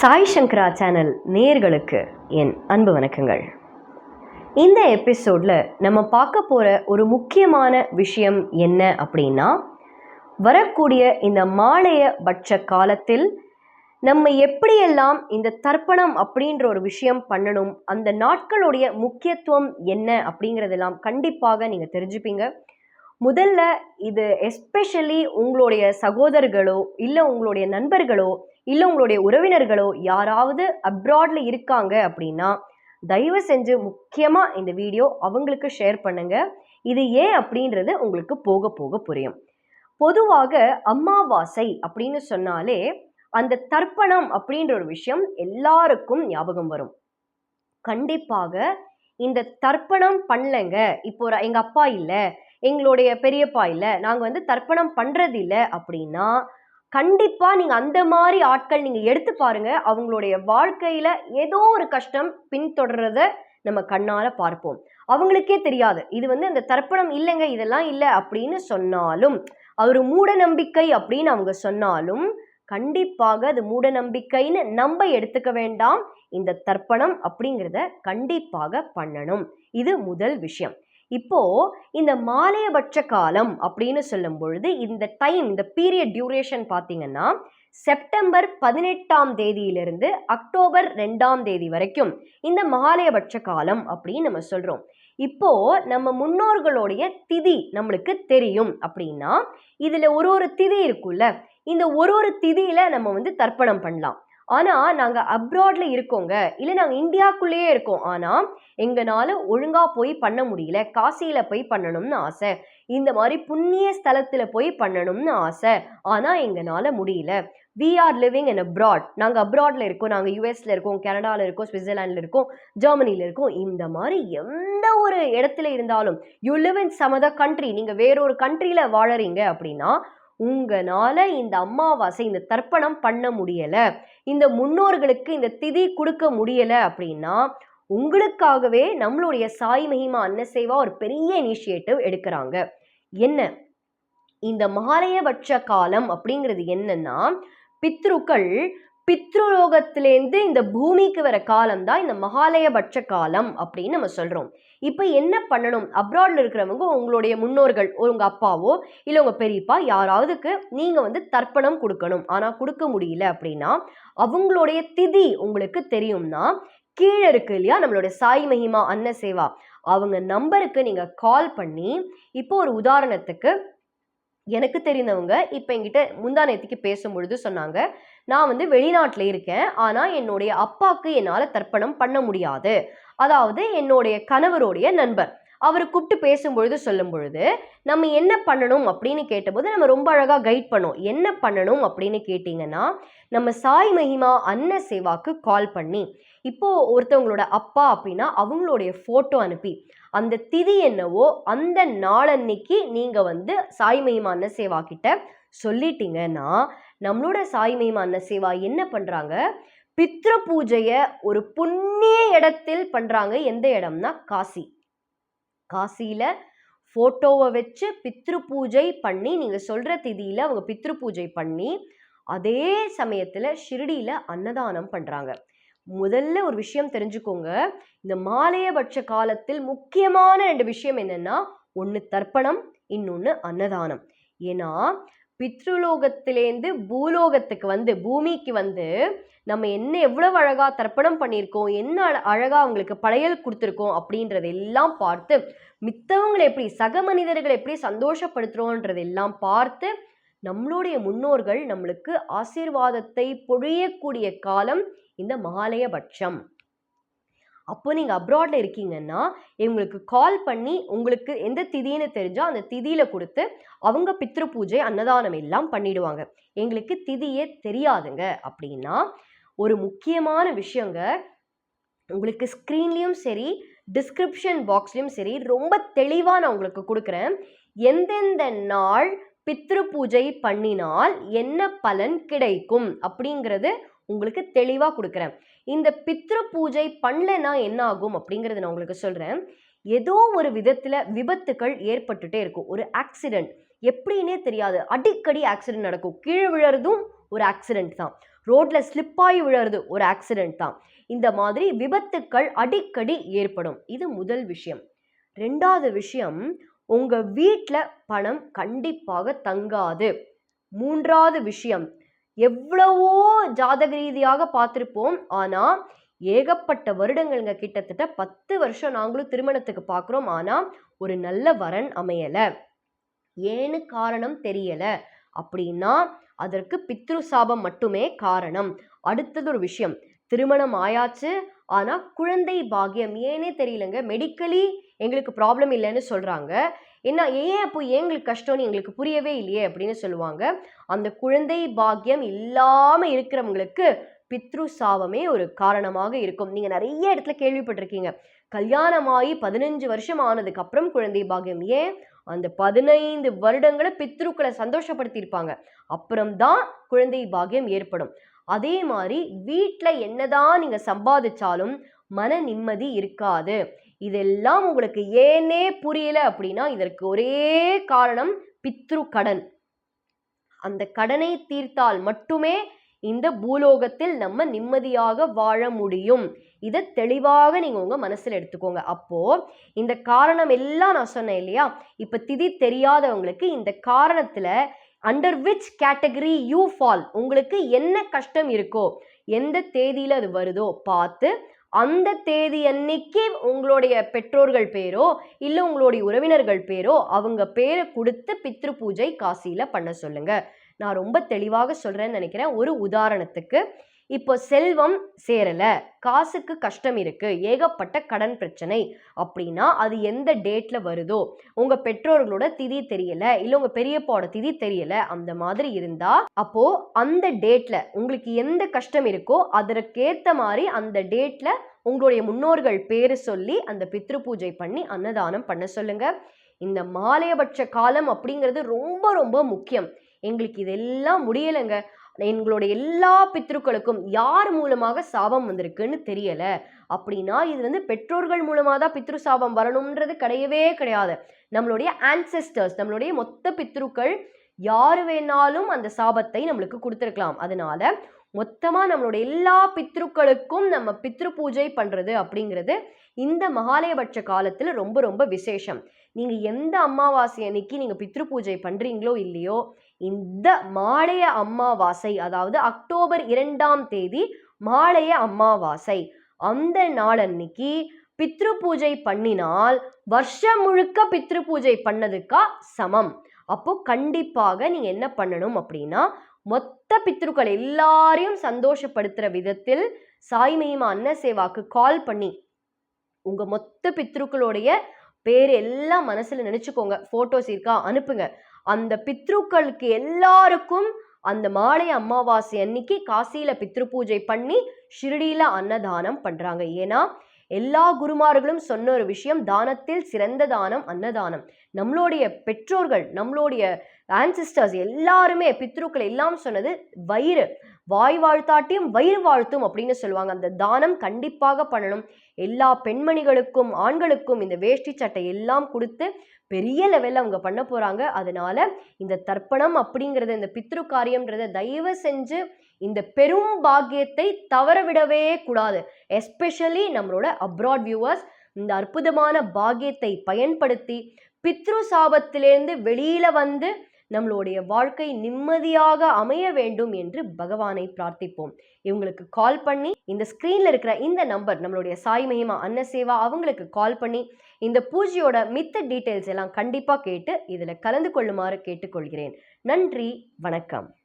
சாய் சங்கரா channel நேர்களுக்கு என் அன்பு வணக்கங்கள். இந்த எபிசோடில் நம்ம பார்க்க போகிற ஒரு முக்கியமான விஷயம் என்ன அப்படின்னா வரக்கூடிய இந்த மாலைய பட்ச காலத்தில் நம்ம எப்படியெல்லாம் இந்த தர்ப்பணம் அப்படின்ற ஒரு விஷயம் பண்ணணும் அந்த நாட்களுடைய முக்கியத்துவம் என்ன அப்படிங்கிறதெல்லாம் கண்டிப்பாக நீங்கள் தெரிஞ்சுப்பீங்க. முதல்ல இது எஸ்பெஷலி உங்களுடைய சகோதரர்களோ இல்லை உங்களுடைய நண்பர்களோ இல்லை உங்களுடைய உறவினர்களோ யாராவது அப்ராட்ல இருக்காங்க அப்படின்னா தயவு செஞ்சு முக்கியமாக இந்த வீடியோ அவங்களுக்கு ஷேர் பண்ணுங்க. இது ஏன் அப்படின்றது உங்களுக்கு போக போக புரியும். பொதுவாக அமாவாசை அப்படின்னு சொன்னாலே அந்த தர்ப்பணம் அப்படின்ற ஒரு விஷயம் எல்லாருக்கும் ஞாபகம் வரும். கண்டிப்பாக இந்த தர்ப்பணம் பண்ணலைங்க. இப்போ ஒரு- அப்பா இல்லை. எங்களுடைய பெரியப்பா இல்லை நாங்கள் வந்து தர்ப்பணம் பண்ணுறது இல்லை அப்படின்னா கண்டிப்பாக நீங்கள் அந்த மாதிரி ஆட்கள் நீங்கள் எடுத்து பாருங்கள் அவங்களுடைய வாழ்க்கையில் ஏதோ ஒரு கஷ்டம் பின்தொடர்றத நம்ம கண்ணால் பார்ப்போம். அவங்களுக்கே தெரியாது இது வந்து அந்த தர்ப்பணம் இல்லைங்க இதெல்லாம் இல்லை அப்படின்னு சொன்னாலும் அவர் மூட நம்பிக்கை அப்படின்னு அவங்க சொன்னாலும் கண்டிப்பாக அது மூட நம்பிக்கைன்னு நம்ம எடுத்துக்க வேண்டாம். இந்த தர்ப்பணம் அப்படிங்கிறத கண்டிப்பாக பண்ணணும். இது முதல் விஷயம். இப்போ இந்த மாலையபட்ச காலம் அப்படின்னு சொல்லும் பொழுது இந்த டைம் இந்த பீரியட் டியூரேஷன் பார்த்தீங்கன்னா செப்டம்பர் பதினெட்டாம் தேதியிலிருந்து அக்டோபர் ரெண்டாம் தேதி வரைக்கும் இந்த மகாலயபட்ச காலம் அப்படின்னு நம்ம சொல்றோம். இப்போ நம்ம முன்னோர்களுடைய திதி நம்மளுக்கு தெரியும் அப்படின்னா இதுல ஒரு ஒரு திதி இருக்குல்ல இந்த ஒரு ஒரு திதியில நம்ம வந்து தர்ப்பணம் பண்ணலாம். ஆனால் நாங்கள் அப்ராடில் இருக்கோங்க. இல்லை நாங்கள் இந்தியாக்குள்ளேயே இருக்கோம். ஆனால் எங்களால் ஒழுங்காக போய் பண்ண முடியல. காசியில் போய் பண்ணணும்னு ஆசை. இந்த மாதிரி புண்ணிய ஸ்தலத்தில் போய் பண்ணணும்னு ஆசை. ஆனால் எங்களால் முடியல. We are living in abroad நாங்கள் அப்ராடில் இருக்கோம். நாங்கள் யூஎஸில் இருக்கோம். கனடாவில் இருக்கோம். சுவிட்சர்லாண்டில் இருக்கோம். ஜெர்மனியில் இருக்கோம். இந்த மாதிரி எந்த ஒரு இடத்துல இருந்தாலும் you live in some other country நீங்கள் வேறொரு கண்ட்ரியில் வாழறீங்க அப்படின்னா உங்களால் இந்த அம்மாவாசை இந்த தர்ப்பணம் பண்ண முடியலை. இந்த முன்னோர்களுக்கு இந்த திதி கொடுக்க முடியல அப்படின்னா உங்களுக்காகவே நம்மளுடைய சாய் மகிமா அன்னசேவா ஒரு பெரிய இனிஷியேட்டிவ் எடுக்கிறாங்க. என்ன? இந்த மகாலயபட்ச காலம் அப்படிங்கிறது என்னன்னா பித்ருக்கள் பித்ருலோகத்திலேருந்து இந்த பூமிக்கு வர காலம் தான் இந்த மகாலயபட்ச காலம் அப்படின்னு நம்ம சொல்றோம். இப்போ என்ன பண்ணணும்? அப்ராட்ல இருக்கிறவங்க உங்களுடைய முன்னோர்கள் உங்க அப்பாவோ இல்லை உங்க பெரியப்பா யாராவதுக்கு நீங்க வந்து தர்ப்பணம் கொடுக்கணும். ஆனா கொடுக்க முடியல அப்படின்னா அவங்களுடைய திதி உங்களுக்கு தெரியும்னா கீழே இருக்கு இல்லையா? நம்மளுடைய சாய் மகிமா அன்ன சேவா. அவங்க நம்பருக்கு நீங்க கால் பண்ணி இப்போ ஒரு உதாரணத்துக்கு எனக்கு தெரிந்தவங்க இப்போ எங்கிட்ட முந்தா நேத்திக்கு பேசும்பொழுது சொன்னாங்க நான் வந்து வெளிநாட்டில் இருக்கேன். ஆனால் என்னுடைய அப்பாவுக்கு என்னால் தர்ப்பணம் பண்ண முடியாது. அதாவது என்னுடைய கணவருடைய நண்பர். அவர் கூப்பிட்டு பேசும்பொழுது சொல்லும் பொழுது நம்ம என்ன பண்ணணும் அப்படின்னு கேட்டபோது நம்ம ரொம்ப அழகாக கைட் பண்ணோம். என்ன பண்ணணும் அப்படின்னு கேட்டிங்கன்னா நம்ம சாய் மகிமா அன்ன சேவாக்கு கால் பண்ணி இப்போது ஒருத்தவங்களோட அப்பா அப்படின்னா அவங்களுடைய ஃபோட்டோ அனுப்பி அந்த திதி என்னவோ அந்த நாளன்னைக்கு நீங்கள் வந்து சாய் மகிமா அன்ன சேவா கிட்ட சொல்லிட்டீங்கன்னா நம்மளோட சாய் மகிமா அன்ன சேவா என்ன பண்ணுறாங்க பித்ரு பூஜையை ஒரு புண்ணிய இடத்தில் பண்ணுறாங்க எந்த இடம்னா காசி. காசியில் ஃபோட்டோவை வச்சு பித்ரு பூஜை பண்ணி நீங்கள் சொல்கிற திதியில் அவங்க பித்ரு பூஜை பண்ணி அதே சமயத்தில் ஷிரடியில் அன்னதானம் பண்ணுறாங்க முதல்ல ஒரு விஷயம் தெரிஞ்சுக்கோங்க. இந்த மாலையபட்ச காலத்தில் முக்கியமான ரெண்டு விஷயம் என்னன்னா ஒன்று தர்ப்பணம் இன்னொன்று அன்னதானம். ஏன்னா பித்ருலோகத்திலேருந்து பூலோகத்துக்கு வந்து பூமிக்கு வந்து நம்ம என்ன எவ்வளவு அழகாக தர்ப்பணம் பண்ணியிருக்கோம் என்ன அழ- அவங்களுக்கு படையல் கொடுத்துருக்கோம் அப்படின்றத எல்லாம் பார்த்து மித்தவங்களை எப்படி சக மனிதர்களை எப்படி சந்தோஷப்படுத்துகிறோன்றதெல்லாம் பார்த்து நம்மளுடைய முன்னோர்கள் நம்மளுக்கு ஆசீர்வாதத்தை பொழியக்கூடிய காலம் இந்த மகாலயபட்சம். அப்போ நீங்கள் அப்ராடில் இருக்கீங்கன்னா இவங்களுக்கு கால் பண்ணி உங்களுக்கு எந்த திதின்னு தெரிஞ்சோ அந்த திதியில் கொடுத்து அவங்க பித்ரு பூஜை அன்னதானம் எல்லாம் பண்ணிடுவாங்க. எங்களுக்கு திதியே தெரியாதுங்க அப்படின்னா ஒரு முக்கியமான விஷயங்க உங்களுக்கு ஸ்க்ரீன்லேயும் சரி டிஸ்கிரிப்ஷன் பாக்ஸ்லேயும் சரி ரொம்ப தெளிவாக நான் உங்களுக்கு கொடுக்குறேன். எந்தெந்த நாள் பித்ரு பூஜை பண்ணினால் என்ன பலன் கிடைக்கும் அப்படிங்கிறது உங்களுக்கு தெளிவாக கொடுக்குறேன். இந்த பித்ரு பூஜை பண்ணலைன்னா என்ன ஆகும் அப்படிங்கிறத நான் உங்களுக்கு சொல்கிறேன் ஏதோ ஒரு விதத்தில் விபத்துக்கள் ஏற்பட்டுட்டே இருக்கும். ஒரு ஆக்சிடெண்ட் எப்படின்னே தெரியாது. அடிக்கடி ஆக்சிடென்ட் நடக்கும். கீழே விழறதும் ஒரு ஆக்சிடெண்ட் தான். ரோட்டில் ஸ்லிப்பாகி விழுறது ஒரு ஆக்சிடெண்ட் தான். இந்த மாதிரி விபத்துக்கள் அடிக்கடி ஏற்படும். இது முதல் விஷயம். ரெண்டாவது விஷயம் உங்கள் வீட்டில் பணம் கண்டிப்பாக தங்காது. மூன்றாவது விஷயம் எவ்வளவோ ஜாதக ரீதியாக பார்த்துருப்போம். ஆனால் ஏகப்பட்ட வருடங்கள்ங்க. கிட்டத்தட்ட பத்து வருஷம் நாங்களும் திருமணத்துக்கு பார்க்குறோம். ஆனால் ஒரு நல்ல வரன் அமையலை. ஏன்னு காரணம் தெரியலை. அப்படின்னா அதற்கு பித்ரு சாபம் மட்டுமே காரணம். அடுத்தது ஒரு விஷயம். திருமணம் ஆயாச்சு. ஆனால் குழந்தை பாக்கியம். ஏனே தெரியலங்க. மெடிக்கலி எங்களுக்கு ப்ராப்ளம் இல்லைன்னு சொல்கிறாங்க என்ன ஏன் அப்போ எங்களுக்கு கஷ்டம்னு எங்களுக்கு புரியவே இல்லையே அப்படின்னு சொல்லுவாங்க. அந்த குழந்தை பாக்கியம் இல்லாமல் இருக்கிறவங்களுக்கு பித்ரு சாபமே ஒரு காரணமாக இருக்கும். நீங்கள் நிறைய இடத்துல கேள்விப்பட்டிருக்கீங்க. கல்யாணமாகி பதினஞ்சு வருஷம் ஆனதுக்கு அப்புறம் குழந்தை பாக்கியம் ஏன்? அந்த பதினைந்து வருடங்களை பித்ருக்களை சந்தோஷப்படுத்தியிருப்பாங்க. அப்புறம்தான் குழந்தை பாக்கியம் ஏற்படும். அதே மாதிரி வீட்டில் என்னதான் நீங்கள் சம்பாதிச்சாலும் மன நிம்மதி இருக்காது. இதெல்லாம் உங்களுக்கு ஏனே புரியல அப்படின்னா இதற்கு ஒரே காரணம் பித்ரு கடன். அந்த கடனை தீர்த்தால் மட்டுமே இந்த பூலோகத்தில் நம்ம நிம்மதியாக வாழ முடியும். இதை தெளிவாக நீங்கள் உங்கள் மனசில் எடுத்துக்கோங்க. அப்போது இந்த காரணம் எல்லாம் நான் சொன்னேன் இல்லையா? இப்போ திதி தெரியாதவங்களுக்கு இந்த காரணத்தில் under which category you fall உங்களுக்கு என்ன கஷ்டம் இருக்கோ எந்த தேதியில் அது வருதோ பார்த்து அந்த தேதி அன்னைக்கு உங்களுடைய பெற்றோர்கள் பேரோ இல்லை உங்களுடைய உறவினர்கள் பேரோ அவங்க பேரை கொடுத்து பித்ரு பூஜை காசியில் பண்ண சொல்லுங்கள் நான் ரொம்ப தெளிவாக சொல்கிறேன்னு நினைக்கிறேன். ஒரு உதாரணத்துக்கு இப்போ செல்வம் சேரலை காசுக்கு கஷ்டம் இருக்குது ஏகப்பட்ட கடன் பிரச்சனை. அப்படின்னா அது எந்த டேட்டில் வருதோ உங்கள் பெற்றோர்களோட திதி தெரியல இல்லை உங்கள் பெரியப்பாவோட திதி தெரியல அந்த மாதிரி இருந்தால் அப்போது அந்த டேட்டில் உங்களுக்கு எந்த கஷ்டம் இருக்கோ அதற்கேற்ற மாதிரி அந்த டேட்டில் உங்களுடைய முன்னோர்கள் பேர் சொல்லி அந்த பித்ரு பூஜை பண்ணி அன்னதானம் பண்ண சொல்லுங்கள் இந்த மாலையபட்ச காலம் அப்படிங்கிறது ரொம்ப ரொம்ப முக்கியம். எங்களுக்கு இதெல்லாம் முடியலைங்க. எங்களுடைய எல்லா பித்ருக்களுக்கும் யார் மூலமாக சாபம் வந்திருக்குன்னு தெரியல. அப்படின்னா இது வந்து பெற்றோர்கள் மூலமாக தான் பித்ரு சாபம் வரணுன்றது கிடையவே கிடையாது. நம்மளுடைய ஆன்செஸ்டர்ஸ் நம்மளுடைய மொத்த பித்ருக்கள் யார் வேணாலும் அந்த சாபத்தை நம்மளுக்கு கொடுத்துருக்கலாம். அதனால மொத்தமாக நம்மளுடைய எல்லா பித்ருக்களுக்கும் நம்ம பித்ரு பூஜை பண்ணுறது அப்படிங்கிறது இந்த மகாலயபட்ச காலத்தில் ரொம்ப ரொம்ப விசேஷம். நீங்கள் எந்த அமாவாசை அன்னைக்கு நீங்கள் பித்ரு பூஜை பண்ணுறீங்களோ இல்லையோ இந்த மாலைய அம்மாவாசை அதாவது அக்டோபர் இரண்டாம் தேதி மாலைய அம்மாவாசை. அந்த நாள் அன்னைக்கு பித்ரு பூஜை பண்ணினால் வருஷம் முழுக்க பித்ரு பூஜை பண்ணதுக்கா சமம். அப்போ கண்டிப்பாக நீங்க என்ன பண்ணணும் அப்படின்னா மொத்த பித்ருக்கள் எல்லாரையும் சந்தோஷப்படுத்துற விதத்தில் சாய் மகிமா அன்ன சேவாக்கு கால் பண்ணி உங்க மொத்த பித்ருக்களுடைய பேர் எல்லாம் மனசுல நினைச்சுக்கோங்க. போட்டோஸ் இருக்கா? அனுப்புங்க. அந்த பித்ருக்களுக்கு எல்லாருக்கும் அந்த மாலை அமாவாசை அன்னைக்கு காசியில பித்ரு பூஜை பண்ணி ஷிரடியில அன்னதானம் பண்றாங்க. ஏன்னா எல்லா குருமார்களும் சொன்ன ஒரு விஷயம் தானத்தில் சிறந்த தானம் அன்னதானம். நம்மளுடைய பெற்றோர்கள் நம்மளுடைய ஆன்சிஸ்டர்ஸ் எல்லாருமே பித்ருக்கள் எல்லாம் சொன்னது வயிறு. வாய் வாழ்த்தாட்டியும் வயிறு வாழ்த்தும் அப்படின்னு சொல்லுவாங்க. அந்த தானம் கண்டிப்பாக பண்ணணும். எல்லா பெண்மணிகளுக்கும் ஆண்களுக்கும் இந்த வேஷ்டி சட்டை எல்லாம் கொடுத்து பெரிய லெவலில் அவங்க பண்ண போகிறாங்க அதனால இந்த தர்ப்பணம் அப்படிங்கிறத இந்த பித்ரு காரியம்ன்றத தயவு செஞ்சு இந்த பெரும் பாக்கியத்தை தவறவிடவே கூடாது. எஸ்பெஷலி நம்மளோட அப்ராட் வியூவர்ஸ் இந்த அற்புதமான பாக்கியத்தை பயன்படுத்தி பித்ரு சாபத்திலேருந்து வெளியில் வந்து நம்மளுடைய வாழ்க்கை நிம்மதியாக அமைய வேண்டும் என்று பகவானை பிரார்த்திப்போம். இவங்களுக்கு கால் பண்ணி இந்த ஸ்க்ரீனில் இருக்கிற இந்த நம்பர் நம்மளுடைய சாய் மகிமா அன்னசேவா அவங்களுக்கு கால் பண்ணி இந்த பூஜையோட மித்த டீட்டெயில்ஸ் எல்லாம் கண்டிப்பாக கேட்டு இதில் கலந்து கொள்ளுமாறு கேட்டுக்கொள்கிறேன். நன்றி வணக்கம்.